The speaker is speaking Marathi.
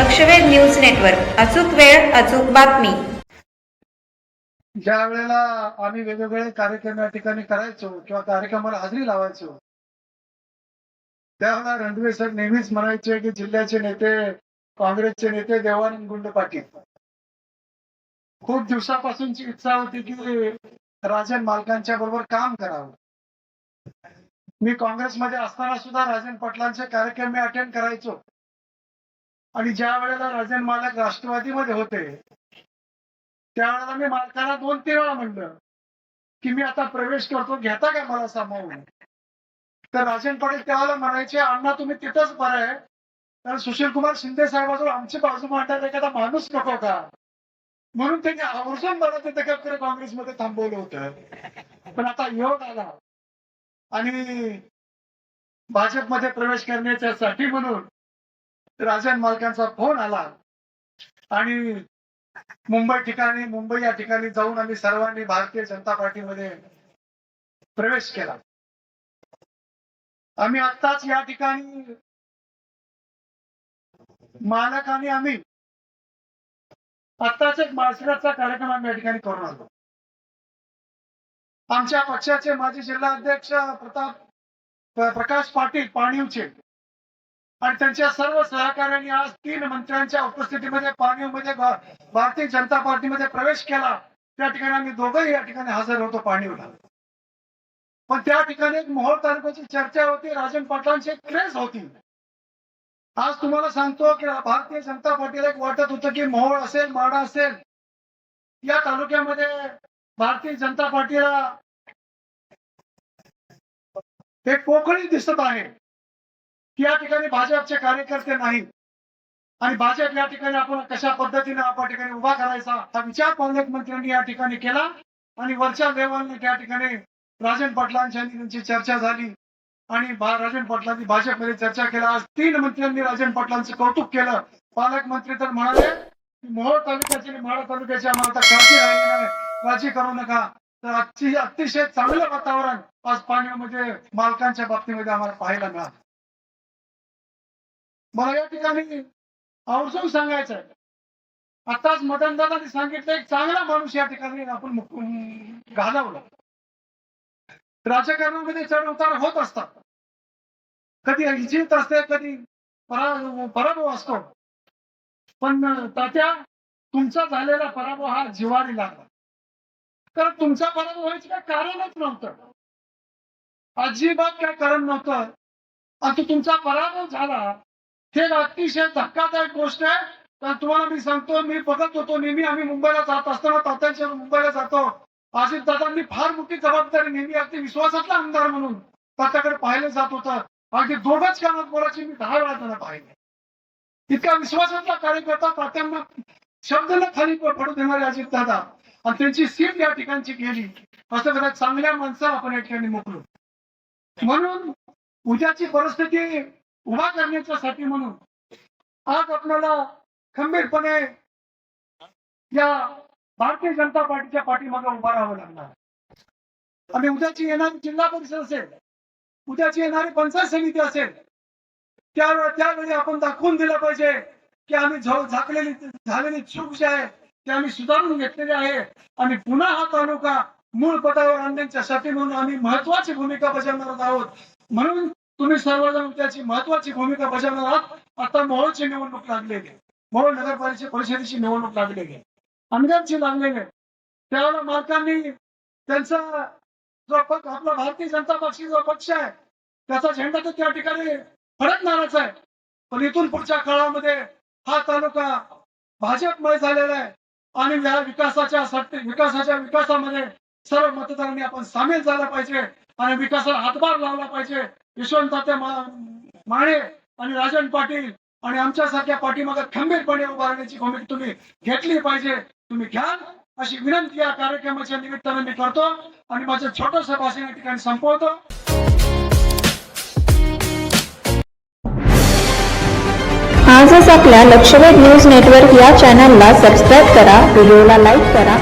लक्षवेध न्यूज नेटवर्क. अचूक वेळ अचूक बातमी. ज्या वेळेला आम्ही वेगवेगळे कार्यक्रम या ठिकाणी करायचो किंवा कार्यक्रमाला हजेरी लावायचो त्यावेळेला रणवीर सर नेहमीच म्हणायचे की जिल्ह्याचे नेते काँग्रेसचे नेते देवानंद गुंड पाटील. खूप दिवसापासूनची इच्छा होती की राजन मालकांच्या बरोबर काम करावं. मी काँग्रेसमध्ये असताना सुद्धा राजन पाटलांचे कार्यक्रम मी अटेंड करायचो. आणि ज्या वेळेला राजन मालक राष्ट्रवादीमध्ये होते त्यावेळेला मी मालकाला दोन तीन वेळा म्हणलं की मी आता प्रवेश करतो घेता का मला सामावून? तर राजन पाटील त्यावेळेला म्हणायचे अण्णा तुम्ही तिथंच बरं आहे. कारण सुशील कुमार शिंदे साहेबाजवळ आमची बाजू मांडायला एखादा माणूस नको का? म्हणून त्यांनी आवर्जून मला तिथे काय काँग्रेसमध्ये थांबवलं होतं. पण आता योग आला. आणि भाजपमध्ये प्रवेश करण्याच्यासाठी म्हणून राजन मालकांचा फोन आला. आणि मुंबई ठिकाणी मुंबई या ठिकाणी जाऊन आम्ही सर्वांनी भारतीय जनता पार्टीमध्ये प्रवेश केला. आम्ही आत्ताच या ठिकाणी मालक आणि आम्ही आत्ताच एक माळशिराचा कार्यक्रम आम्ही या ठिकाणी करून आलो. आमच्या पक्षाचे माजी जिल्हा अध्यक्ष प्रताप प्रकाश पाटील पाणीवचे आणि त्यांच्या सर्व सहकार्यांनी आज तीन मंत्र्यांच्या उपस्थितीमध्ये पाणीवमध्ये भारतीय जनता पार्टीमध्ये प्रवेश केला. त्या ठिकाणी आम्ही दोघंही या ठिकाणी हजर होतो पाणीवला पण त्या ठिकाणी एक मोहोळ तालुक्याची चर्चा होती राजन पाटलांची एक क्रेज होती. आज तुम्हाला सांगतो की भारतीय जनता पार्टीला एक वाटत होतं की मोहोळ असेल माडा असेल या तालुक्यामध्ये भारतीय जनता पार्टीला एक पोकळी दिसत आहे. या ठिकाणी भाजपचे कार्यकर्ते नाहीत. आणि भाजप या ठिकाणी आपण कशा पद्धतीने आपण ठिकाणी उभा करायचा हा विचार पालकमंत्र्यांनी या ठिकाणी केला. आणि वरच्या लेवलने त्या ठिकाणी राजन पाटलांच्या त्यांची चर्चा झाली. आणि राजन पाटलांनी भाजपमध्ये चर्चा केला. आज तीन मंत्र्यांनी राजन पाटलांचं कौतुक केलं. पालकमंत्री तर म्हणाले की मोहोळ तालुक्याची आणि तालुक्याची आम्हाला आता काळजी राहिली नाही. काळजी करू नका. तर आजची अतिशय चांगलं वातावरण आज पाण्यामध्ये मालकांच्या बाबतीमध्ये आम्हाला पाहायला मिळालं. मला या ठिकाणी आवर्जून सांगायचं आहे. आताच मदनदादांनी सांगितलं एक चांगला माणूस या ठिकाणी आपण घालवला. राजकारणामध्ये चढ उतार होत असतात. कधी जिंत असते कधी परा- पराभव असतो. पण तात्या तुमचा झालेला पराभव हा जिवारी लागला. कारण तुमचा पराभव व्हायचं काय कारणच नव्हतं. अजिबात काय कारण नव्हतं. आणि तुमचा पराभव झाला हे अतिशय धक्कादायक गोष्ट आहे. तर तुम्हाला मी सांगतो मी बघत होतो नेहमी आम्ही मुंबईला जात असताना तात्यांच्या मुंबईला जातो अजित दादांनी फार मोठी जबाबदारी नेहमी अगदी विश्वासातला आमदार म्हणून तात्याकडे पाहिलं जात होतं. अगदी दोघच कामात बोलायची मी दहा वेळा त्यांना पाहिले. इतका विश्वासातला कार्यकर्ता तात्यांना शब्द न खाली पडू देणारे अजित दादा. आणि त्यांची सीट या ठिकाणची गेली. असं कदाच चांगल्या माणसाला आपण या ठिकाणी मोकलो म्हणून उद्याची परिस्थिती उभा करण्याच्यासाठी म्हणून आज आपल्याला खंबीरपणे या भारतीय जनता पार्टीच्या पाठीमागे उभा राहावं लागणार आणि उद्याची येणारी जिल्हा परिषद असेल उद्याची येणारी पंचायत समिती असेल त्या त्यावेळी आपण दाखवून दिलं पाहिजे की आम्ही झाकलेली झालेली चूक जी आहे ती आम्ही सुधारून घेतलेली आहे. आणि पुन्हा हा तालुका मूळ पदावर आणण्याच्यासाठी म्हणून आम्ही महत्वाची भूमिका बजावणार आहोत. म्हणून तुम्ही सर्वजण त्याची महत्वाची भूमिका बजावणार आहात. आता मोहोळची निवडणूक लागलेली आहे. मोहोळ नगरपालिका परिषदेची निवडणूक लागलेली आहे. आमदारची लागलेली आहे. त्यावेळेला मालकांनी त्यांचा जो पक्ष आपला भारतीय जनता पक्षी जो पक्ष आहे त्याचा झेंडा तर त्या ठिकाणी फडकणारच आहे. पण इथून पुढच्या काळामध्ये हा तालुका भाजपमय झालेला आहे. आणि या विकासाच्या विकासाच्या विकासामध्ये सर्व मतदारांनी आपण सामील झाला पाहिजे. आणि विकासाला हातभार लावला पाहिजे. यशवंत माने आणि राजन पाटील आणि आमच्यासारख्या पाठीमागे खंबीरपणे उभा राहण्याची तुम्ही घेतली पाहिजे. तुम्ही घ्या. अशी विनंती या कार्यक्रमाच्या निमित्तानं मी करतो आणि माझं छोटस भाषण या ठिकाणी संपवतो. आजच आपल्या लक्षवेध न्यूज नेटवर्क या चॅनलला सबस्क्राईब करा व्हिडिओला लाईक करा.